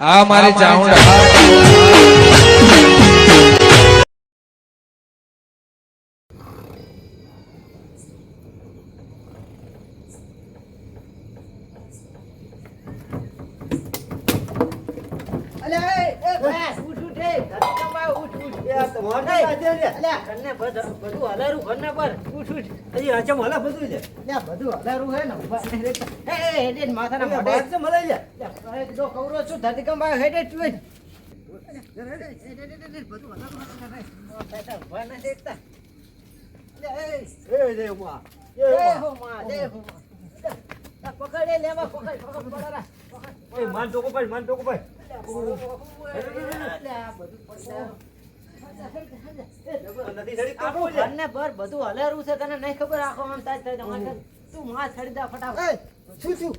આ મારી ચાઉંડા બધ- હલારું ઘરના પર. ઉઠ, ઉઠ. હજી હાચમ બધું છે અલ્યા, બધું હલારું હે ને, મળે માથાના મોઢે. બાદ છે જો કવરો છું, ધરતી કંપાય, હેડે. અલ્યા, પકડ લેવા, પકડ, પકડ, પકડ. માન ભાઈ બધું તો શું હલેરું છે તને નહીં ખબર આખો આમ આમ તું માં છડી દા ફટાફટ શું થયું?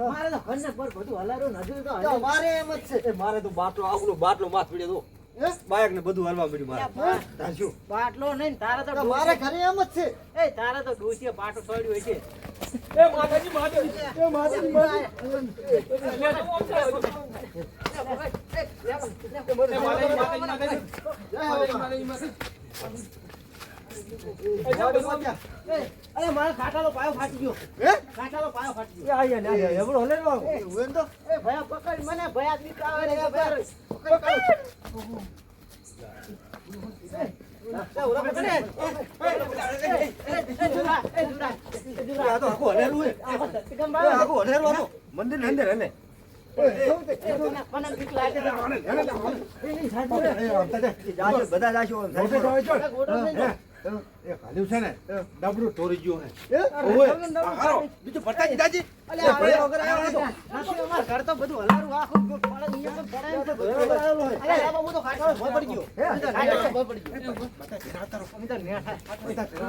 મારા તો. મારું મારે બધું હલારું ને હજુ તો તો હલેરું. અમારે એમ જ છે. મારે તો બાટલો આવડો બાટલો માથ પડ્યો? બાયક ને બધું હરવા મળ્યું મારે. બાટલો નહીં તારા તો મારે ઘરે એમ જ છે. એ તારા તો ડોસીએ પાટો સોડ્યો હોય છે. એ માતાજી માતાજી. એ માતાજી, માતાજી. અરે મારો હતું મંદિર અંદર હલે એ, મને- મને બીક લાગે છે. એ, નહીં, સાચું છે. એ આમ તાજે, જાશો, બધા જાશો એ, ખાલી છે ને ડબરું તોરી ગયું હે હે? હારો બીજું પડતા જ દાજી આ વગર આવ્યો નતો. નથી, અમારે ઘર તો બધું હલારું આખું પડે, અહીંયા તો પડે એમ છે, હલારું હોય. અલ્યા, બાબા, હું તો ખાટલો ભોય પડી ગયો. હું તો ખાટલો પડી ગયો. હું તો નેઠા.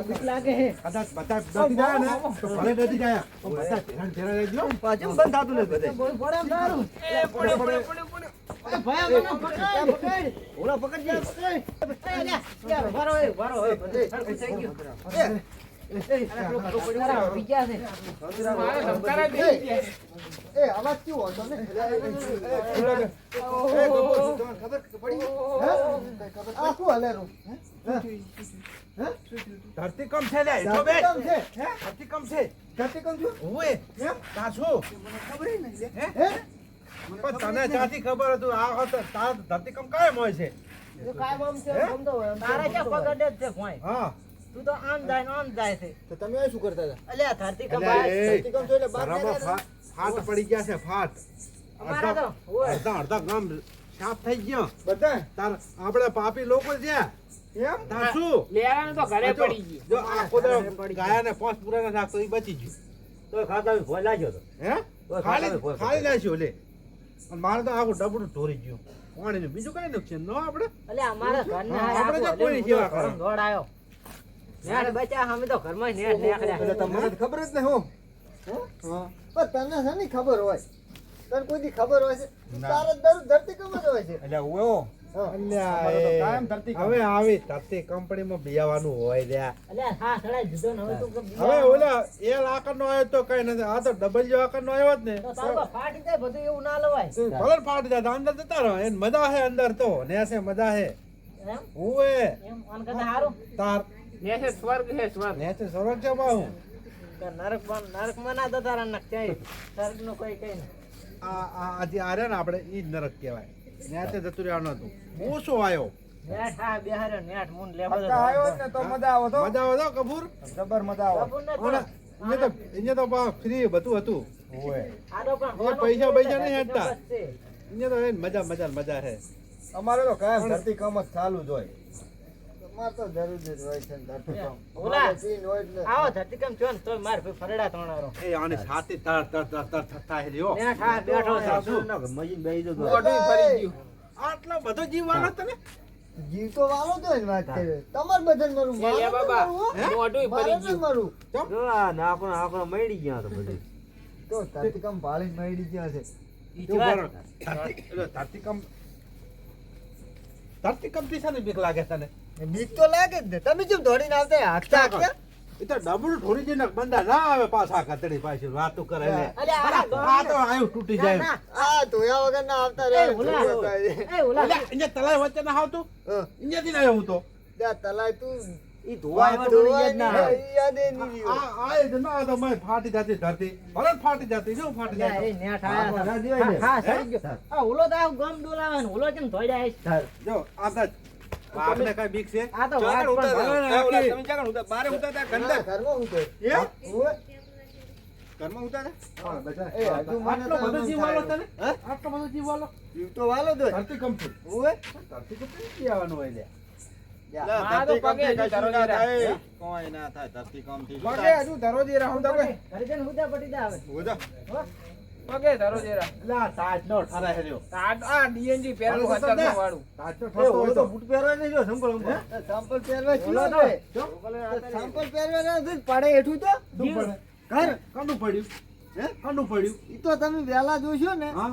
બીક લાગે હે. કદાચ બધા નથી જાય ને તો ભલે નથી જાય પણ બધા ફેરાન ફેરા રહેજો પાછું બંધ થતું નથી બધે ભોય પડે એમ સારું. કમ છે. ને? ધરતી કમ છે ધરતી કમ છું હું કાશું ખબર એમ? પણ તને ત્યાંથી ખબર હતું આ વખત તાર ધરતીકંપ કાયમ હોય છે. જો આમ છે, હે? ગમતો હોય. તારે જ છે ભોંય? હા. તું તો આમ જાય ને આમ જાય છે. તો તમે શું કરતા હતા? અલ્યા ધરતી એટલે કંપાય એ ધરતીકંપ જોઈને બહાર ઘરમાં ફાટ પડી ગયા છે ફાટ. અમારા તો અડધા અડધા અડધા ગામ સાફ થઈ ગયો. બધા? તાર આપણે પાપી લોકો છે. એમ? તાર શું? લેવાનું તો ઘરે પડી ગયું. જો આખો દાડો ગાયાને પાંચ પૂરા ના રાખતો એ બચી ગયું. તો ખાતા ભોય ગયો તો. હે? ખાલી ખાલી નાખ્યો લે. મારે તો આખું ડબડું ઢોરી ગયું. પાણીનું બીજું કઈ નુકસાન ન આપણે? એટલે અમારા ઘરને આપણે તો કોઈ ઊંધો કરે. ઘરમ દોડ બચ્યા અમે તો ઘરમાં નેટ એટલે તમને ખબર જ ને હું? હા? પણ તને શેની ખબર હોય? તને કોઈ દી ખબર હોય છે. તારે દરરોજ ધરતી જ હોય છે. એટલે હું હા. અલ્યા તો. હવે આવી કંપનીમાં બિયાવાનું હોય રહ્યા. હા ને હવે તું કે હવે ઓલા એ લાકડ નો આવ્યો તો કઈ નથી. આ તો ડબલ જો નો આવ્યો જ ને. તો તારું બા ફાટી જાય બધું એવું ના લવાય. ભલે ફાટી જાય અંદર જતા રહો. એને મજા હે અંદર તો. નેસે મજા હે. ઓએ તાર. સ્વર્ગ હે સ્વર્ગ. છે બાહુ નરક નરકમાં ના જતા રહે નક ક્યાંય સ્વર્ગનું કોઈ કઈ આ આ આજે આર્યા ને આપણે ઈ જ નરક કહેવાય. નેસે જતું રહેવાનું હતું. હા બેહાર્યો નેટ મુન લેવો પત્તા આવ્યો તો મજા આવો તો. મજા આવે તો કપૂર? જબર મજા આવો. બાપુ ને ઓલા અહીંયા તો અહીંયા તો બા ફ્રી બધું હતું. ઓએ આડો પણ એ પૈસા પૈસા નહીં હેડતા. બસ છે. અહીંયા તો મજા મજા મજા હે. અમારે તો કાયમ કામ જ ચાલુ જ હોય. અમારે તો જરૂર જ હોય છે ઓલા. સીન હોય એટલે આવો ધરતીકંપ થયો ને તોય માર ભાઈ ફરડા તોણારો એ આને છાતી તર તર તર તર થતા હેલ્યો ને ખા બેઠો સાસુ. મજીન બેહી જતો મોઢું ફરી ગયો. આટલો બધો જીવ વાળો તને? જીવ તો વાળો તો એની વાત કરે તમાર બધાને મરું મારે બાબા. તો? મોઢું ફરી ગયું. મરવું જો આ નાખો નાખો મળી ગયા તો બધું. તો ધરતીકંપ ભાળી મળી ગયા છે. જો બરો. ધરતી- એટલે ધરતીકંપ ધરતીકંપથી શાની બીક લાગે તને? બીક તો લાગે જ ને. તમે જેમ દોડીને આવતા હાંકતા હાંકતા? એ તો ડબલું ઢોળી જઈને બંદા ના આવે પાછા કતડી પાછી વાતો કરે લે આ આ તો આયું તૂટી જાય. આ ધોયા વગર ના આવતા રે એ, ઓલા. અહીંયા તલાઈ વચ્ચે ના આવતું? હા. અહીંયાથી ના આવ્યો હું તો. ત્યાં તલાય તું. ઈ ધોવા એમાં ના યાદ એ નહીં આ આ જ ના તો મેં ફાટી જતી ધરતી. ભલે ફાટી જતી જો ફાટી જાય એ નેઠ આયા હા, સરી ગયો. આ ઓલો તો આવું ગમ ડોલાવે ને ઓલો કેમ ધોઈડા છે? જો આ તો વાઘને કઈ બીક છે આ તો વાત પણ ભલે ભાવે. નાખી. તમે ક્યાં ઉતા બારે ઉતારતા હા, ગંદર ઘરમાં હું એ? ઘરમાં ઉતારતા હા, બેટા. એ, હજુ મને આટલો તો બધો જીવ વાલો થાય. તને આટલો બધો જીવ વાલો જીવ તો વાલો તો ધરતીકંપથી ઓવે. ધરતીકંપથી નથી આવવાનું હોય લ્યા. મારા તો પગે હજુ ધરો જરા. થાય કોઈ ના થાય ધરતીકંપથી પગે હજુ ધરો જરા, હું તો કહે. ઘરે જઈને હુદા પટી દે આવે. ઉધો. પગે ધરો જરા. એટલે તાજ નો ઠરાય છે જો. આ આ DNG પહેરેલું હાલો, તો દે. ખતરનાક વાળું. તાજ તો એ ઠરતો હોય ઓલો તો. તો બૂટ પહેરવા નહીં જો સંભળ સંભળ. સંપલ પહેરવા છે? સંપલ પહેરવા ના પડે હેઠું તો પડે? ઘર કાંડું પડ્યું હે કાંડું પડ્યું ઈ તો તમે વહેલા જોશો ને હા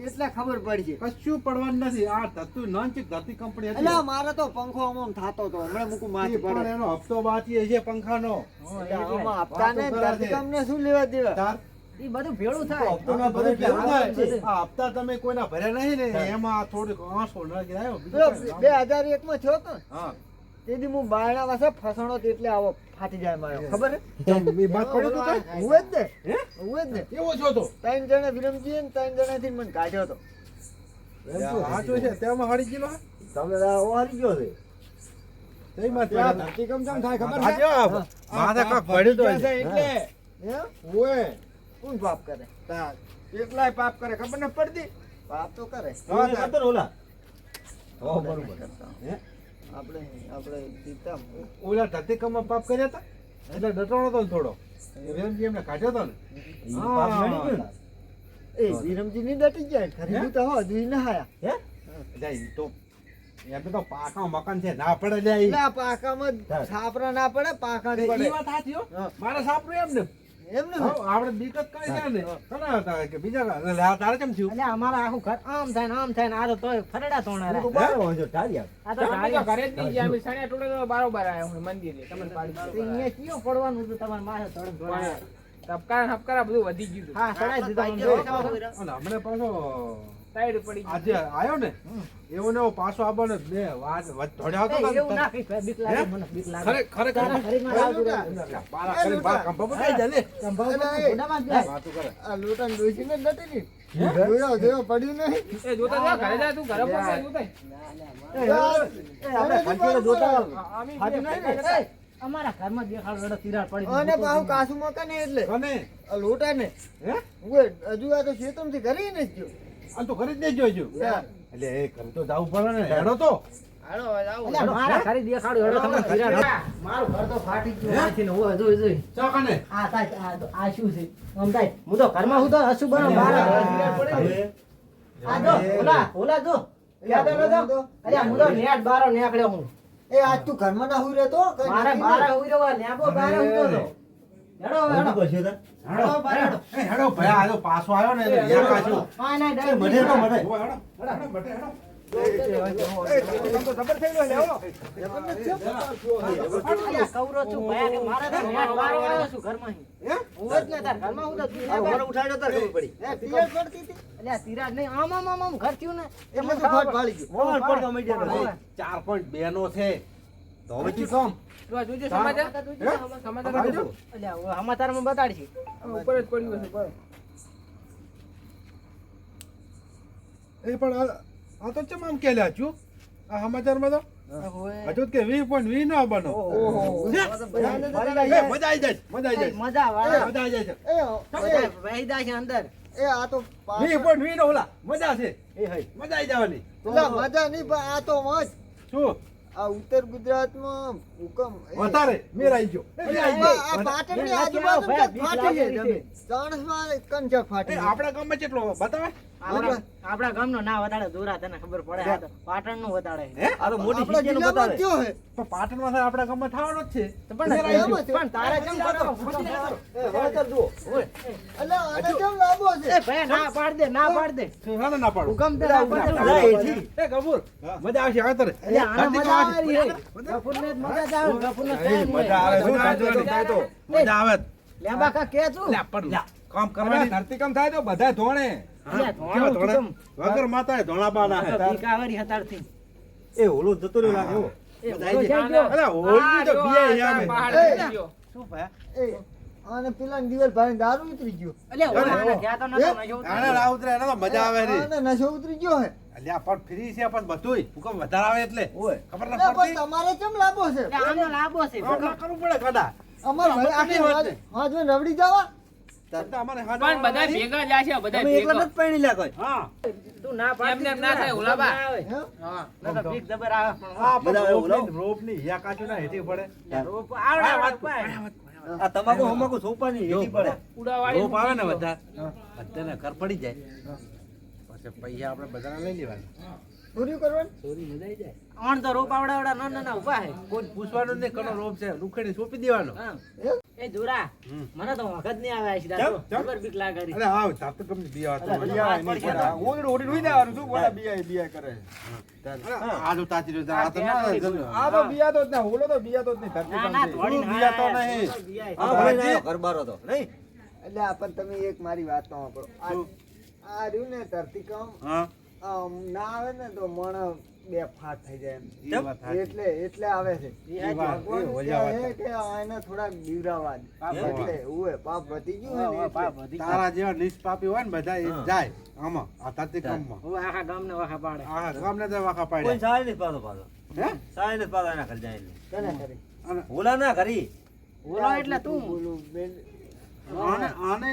એટલે ખબર પડશે કશું પડવાનું નથી આ ધરતી નાનચીક ધરતી કંપની હતી એટલે મારે તો પંખો આમ થતો હતો હમણાં મૂકું માથે પણ પડે એનો હપ્તો બાકી છે પંખાનો આમાં હપ્તા ને વાતો કરે શું લેવા દેવા ઈ બધું ભેળું થાય. બધું ભેળું થાય. આ હપ્તા તમે કોઈના ભર્યા નહીં ને એમાં થોડીક આંસો નાખી આવ્યો બે હજાર એક માં થયો તો? હા. તેથી હું બાયણા પાસે ફસણો એટલે આવો ફાટી જાય મારો ખબર હે? બાત પડ્યો તો હું જ ને હું? જ ને. એવો છો તો? ત્રણ જણા વિરમજી ને ત્રણ જણા થી મને કાઢ્યો હતો આ છે તેમાં હળી ગયેલો હે? તમે હારી ગયો છે. એટલે કોણ પાપ કરે? તાર એકલાય પાપ કરે ખબર ન પડતી? પાપ તો કરે. હા ઓલા બરોબર. આપણે આપણે સીતા ઓલા ધરતીકંપમાં પાપ કર્યા હતા? એટલે ડટાણો હતો ને થોડો. રેમજી એમને કાઢ્યો હતો ને. પાપ નડી ગયું એ વિરમજી ની ડટી જાય ખરીદું તો હો દુઈ ના આયા હે? જાય તો એમ તો પાકા મકાન છે ના પડે જાય ના પાકામાં સાપરા ના પડે પાકા પડે. વાત સાચી હો. મારા સાપરું એમ ને. એમ ને? હો, આપણે બીક જ છે ને. ઘણા હતા કે બીજા આ તારે કેમ થયું? અલ્યા, અમારા આખું ઘર આમ થાય ને આમ થાય ને આ તો તોય ફરડા તોણા રહ્યા. બારો વાંચો ટાળિયા આ તો અમે ઘરે જ નહીં ગયા. અમે સણિયા ટોળે તો બારોબાર આયા હું મંદિરે. તમને પાડી અહીંયા કયો પડવાનું હતું? તમારે માથે બધું વધી ગયું હા સડાઈ દીધો. પાછો સાઈડ પડી. આજે આવ્યો ને એવો ને પાછો આવવાનો ને વાત વાત ધોડ્યો હતો એવું ના બીક લાગે મને, બીક લાગે. ખરે ખરે ખરે શરીરમાં લાગતું રહે. બારા કરી બાર કંપા બતાવી જાય ને સંભાળ પર એ. જાય. વાતું કરે. આ લોટાને ડોસી ને નથી ની? જોયો જોયો પડ્યું નહીં. એ જોતા જા, ઘરે જા તું ઘરે પહોંચ, જોતા. એ, આપણે ઘંટીઓ જોતા આવો. આ- અમે ફાટ્યું નહીં ને? અમારા ઘરમાં દેખાડો રડો તિરાડ પડી અને પાછું કાસુ મકાન એટલે. કને? આ લોટા ને હે હજુ આ તો ખેતરમાંથી ઘરે નથી ગયો. આ તો ખરીદ દેજો જો એટલે એ ઘરે તો જવું પડે ને. હેડો તો. મારા ઘરે દેખાડો રડો તમને મારું ઘર તો ફાટી ગયું ને આ આ શું છે? હું તો ઘરમાં હું તો હસુ બનો મારા આ જો ઓલા ઓલા જો. યાદ આવ્યો તો? હું તો નેટ બારો નીકળ્યો હું. એ આજ તું ઘરમાં ના હુઈ રહેતો? મારે લેબો બારે તો. પાછો આવ્યો ને મને તો મને. ચાર પોઈન્ટ બે નો છે તો હવે શું કામ તું જોજે. સમાચાર. સમાચાર. જોજો. અલ્યા સમાચારમાં બતાડશે. ઉપર જ પડ્યું હશે. એ પણ આ- તો ચમ આમ કેલ્યા છું? આ સમાચારમાં તો? હજુ કે વી પોઈન્ટ વી ન બનો. મજા આવી. જાય મજા આવી જાય. મજા વાળા મજા આવી. જાય. વહી જાય છે અંદર. એ આ તો વી પોઈન્ટ વી નો ઓલા. મજા છે. એ હઈ. મજા આવી જવાની. મજા નહીં પણ આ તો મોજ શું? આ ઉત્તર ગુજરાતમાં હુકમ વધારે મેરાઈ ગયો. આ પાટણની આજુબાજુ ફાટી છે? જમીન. ચાણસમાં કંચક ફાટી આપણા ગામમાં કેટલો બતાવે. આપણા આપણા ગામનો ના વતાડે દોરા તને ખબર પડે આ તો પાટણનું આ તો મોટી આપણા સિટીનું બતાવે. જ થયો હે? પણ પાટણમાં થાય આપણા ગામમાં થવાનો જ છે. પણ પણ તારે કેમ કરો વળતર જુઓ. એટલે આને કેમ લાંબો છે? એ ભાઈ ના પાડ દે ના પાડ દે. હાલો ના પાડું? હુકમ તે ના પાડ. દે. એ ગફુર મજા આવશે આવે તારે એટલે આને મજા આવે રી હે. મજા જ આવે. ગફુરને કાંઈ મજા આવે. શું થાય તો મજા આવે. લેંબા કા કે છું લે પણ કામ કરવાની ધરતીકંપ થાય તો બધા ધોણે. વગર બાના. એ જતું રહ્યું લાગે હો. બધા. અરે તો. શું પેલા દિવાલ ભાઈ દારૂ ઉતરી ગયો. મજા આવે નશો ઉતરી ગયો હે. અલ્યા પણ ફ્રી છે પણ બધુંય. હુકમ વધારે આવે એટલે. ખબર ના પડતી? તમારે કેમ લાંબો છે? લાભો છે. કરવું પડે કદા. અમાર ભાઈ આખી વાત રબડી જવા બધા પણ બધા ભેગા જ છે બધા ભેગા. નથી પરણી લ્યા હા. તું ના પાડતી એમ ના થાય, ઓલા બા. ના આવે. હે? હા. ના બીક જબર આવે પણ હા બધા ઓલો. રોપની- રોપની હિયા કાચું ના હેઠી પડે. રોપ આવડે આવડે આ તમાકુ હમાકુ સોપાની હેઠી પડે. ઉડાવાળી રોપ આવે ને બધા. બધાને ઘર પડી જાય. પછી પૈસા આપણે બધાને લઈ લેવાના. પૂર્યું કરવાનું? ચોરી મજા આવી જાય. આણ તો રોપ આવડાવડા ના ના ના ઊભા હે. કોઈ પૂછવાનું નહીં કનો રોપ છે. રૂખડી સોંપી દેવાનો. હા. એમ? એ દુરા મને તો વખત નહીં આવે આ સીધા કેમ? તો. કેમ? ખબર બીક લાગે અરે હા તાર તો ગમે બિયા અરે, હતો બધા વાત પડશે તો. ઓગણ ઓડી રોઈ દેવાનું શું બોલા? બીઆઈ બીઆઈ કરે. આ જો તાતી રહ્યો, આ તો આ તો બીયા તો ના ઓલો તો બીયા તો નહીં ના ના થોડી બીયા તો નહીં. હા ભલે ના તો. નહીં. એટલે આ તમે એક મારી વાત તો સાંભળો આ આ રહ્યું ને ધરતી હા. ના આવે ને તો મણ બે ફાટ થઈ જાય એમ. એટલે એટલે આવે છે. ભગવાન કે આને થોડા બીવરાવા એટલે ઉએ પાપ વધી ગયું હોય ને વધી તારા જેવા નિષ્પાપી હોય ને બધા એ જાય આમાં આ તાતી કામમાં. હવે આખા ગામને વાખા પાડે. આખા ગામને તો વાંકા કોઈ પાડ્યા નથી પાડો પાડો હે? સહાય નથી પાડો એના ઘર જાય. કોને કરી? અને ઓલા ના કરી. ઓલા એટલે તું. બોલું આને આને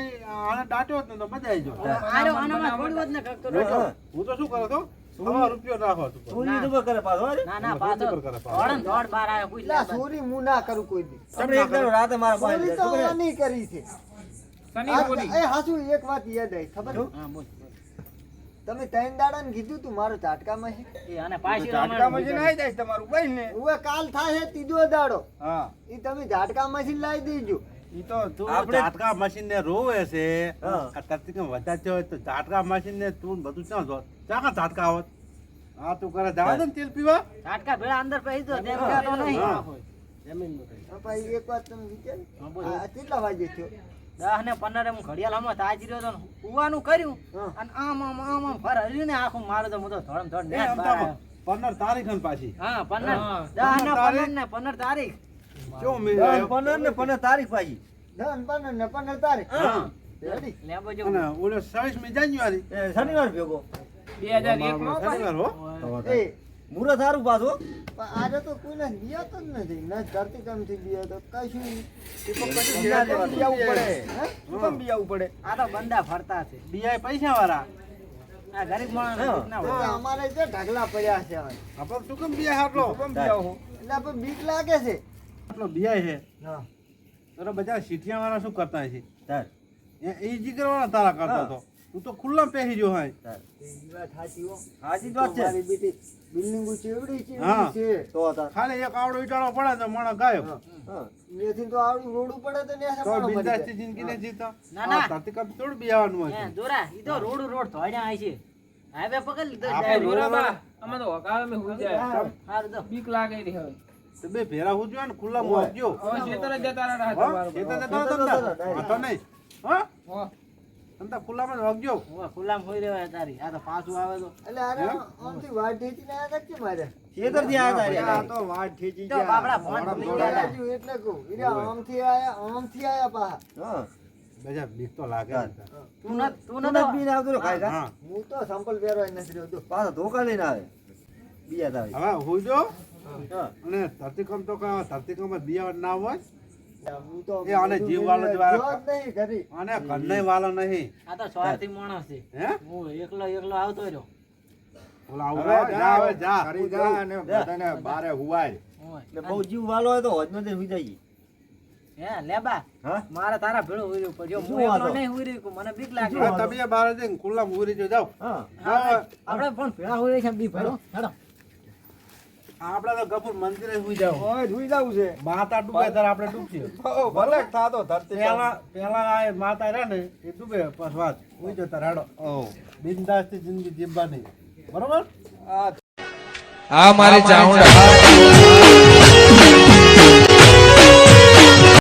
આને દાટ્યો જ ને તો મજા આવી થોડું જ ને. હા. હું તો શું કરો તો? સવા રૂપિયો નાખો તું ચોરી તો કરે પાછો હો રે. ના ના એમાં પાછો. શું કરે પાછો? દોડ ને દોડ બાર આવ્યો કોઈ લા, લે ચોરી હું ના કરું કોઈ દી. તમને એક દાડો રાતે મારા પાસે ચોરી તો છોકરા- આની કરી છે. શનિ આ- ચોરી. એ હાચું એક વાત યાદ આવી ખબર છે? હા બોલ. તમે ત્રણ દાડા ને કીધું તું મારું ઝાટકામાં છે? કાલ થાય છે ત્રીજો દાડો. એ તમે ઝાટકા મશીન લાવી દેજો. ઝાટકા મશીન ને રોવે છે. હા. આ તરતી વધારે હોય તો ઝાટકા મશીન ને તું બધું ક્યાં જો ક્યાં ઝાટકા આવત આ તું કરે જાવ ને તેલ પીવા? ઝાટકા ભેળા અંદર પહી દો નહીં. હા. હા, ભાઈ એક વાત તમે વિચારી. હા, બોલ. આ કેટલા વાગે થયો? દસ ને પંદર હું ઘડિયાળ તાજી રહ્યો તો ને ઉવાનું કર્યું. અને આમ આમ આમ આમ ફર. હર્યું ને આખું મારું તો હું તો. પંદર તારીખ પાછી. હા પંદર. દસ ને પંદર પંદર ને પંદર તારીખ. કેવું મેળ દસ, ને પંદર તારીખ પાછી. ધન પંદર ને પંદર તારીખ. હા. લેબો જો. અને ઓલો છવ્વીસમી જાન્યુઆરી. એ શનિવાર ભેગો. બે હજાર એક માં શનિવાર હો. એ મુહૂર્ત સારું પાછું. આજે તો કોઈને દિયા તો નથી. ન ધરતી કામથી દિયા તો કશું નહીં. બિયાવું પડે. હે? બિયાવું પડે? આ તો બંદા ફરતા છે. બીઆઈ પૈસા વાળા આ ગરીબ માણસ હા. ના તો હોય અમારે જે ઢગલા પડ્યા છે હવે. આપણે શું કેમ બીઆઈ હાટલો? કેમ બિયાવો? એટલે આપણે બીક લાગે છે. આટલો બિયાય છે. હા. તો બધા સીઠિયા વાળા શું કરતા છે તાર. એ જી કરવાના તારા કરતા. હતો તું. તો ખુલ્લા પહેરી જો હાય. સાચી વાત છે. મારી બેટી બિલ્ડિંગો ચેવડી હા. છે. તો ખાલી એક આવડો ઈટાળો પડે તો માણસ ગાયબ નેથી તો આવડું રોડું પડે તો ને તો બિંદાસથી જિંદગી ને જીતો ના, ના. આ ધરતીકંપ થોડું બિયાવાનું હોય દોરા ઈ તો રોડ રોડ થોડ્યા આય છે. હાઈવે પકડ લીધો. આપણે. જોરા અમે તો હકાવે મે હુઈ જાય. હારું તો. બીક લાગે રહી હવે. તો બે ભેરા હું ને ખુલ્લા માં આપજો ખેતર જતા રહ્યા ખેતર જતા હતા ને? નહીં. હા? હો. ખુલ્લામાં વાગજો. હું ખુલ્લામાં હોઈ રહ્યો તારી. આ તો પાછું આવે તો. એટલે આને આમથી વાટ ઢેચીને આયા તા કેમ માર્યા? ખેતરથી આવ્યા તા આ તો વાટ ઢેચી તો બાપડા ફોન ગયા. ગયા એટલે કહું. ઈરા આમથી આયા આમથી આયા પાછા. હા. બધા બીક તો લાગે તું ન તું તું ન નથી આવતો રે ખાઈ ખા. હા હું તો સંપલ પહેરવાય નથી રહ્યો પાછો ધોકા લઈને આવે. તારી. હવે હું જો. અને ધરતીકંપ તો કા ધરતીકંપ જ બિયા ના હોય? એ આને જીવ વાળો જ વાળો. જ નહીં ઘરી. અને ઘરને વાલો નહીં. આ તો સ્વાર્થી માણસ છે. હે? હું એકલો એકલો આવતો રહ્યો. ઓલા આવું જા હવે જા કરી જા અને બધાને બારે હુવાય. એટલે બહુ જીવ વાલો હોય તો હોજનો તે હુઈ હે લેબા હા? મારે તારા ભેળો શું હું એકલો નહીં કે મને બીક લાગે. તમે બારે જઈને ખુલ્લામાં આપડે જો જાઓ. હા. હા, આપણે પણ ભેળા ઉર્યા છે બી ભેળો. હેડો. આપણે તો કપૂર મંદિરે સુઈ જાવ ઓય સુઈ જાવ છે. માતા ડૂબે ત્યારે આપણે ડૂબશે ઓ ભલે થાતો ધરતી પેલા પેલા આ માતા રહે ને એ ડૂબે પછી વાત. સુઈ જાઓ રાડો. ઓ. બિંદાસથી જિંદગી જીવવાની. બરોબર? આ આ મારી ચાઉંડા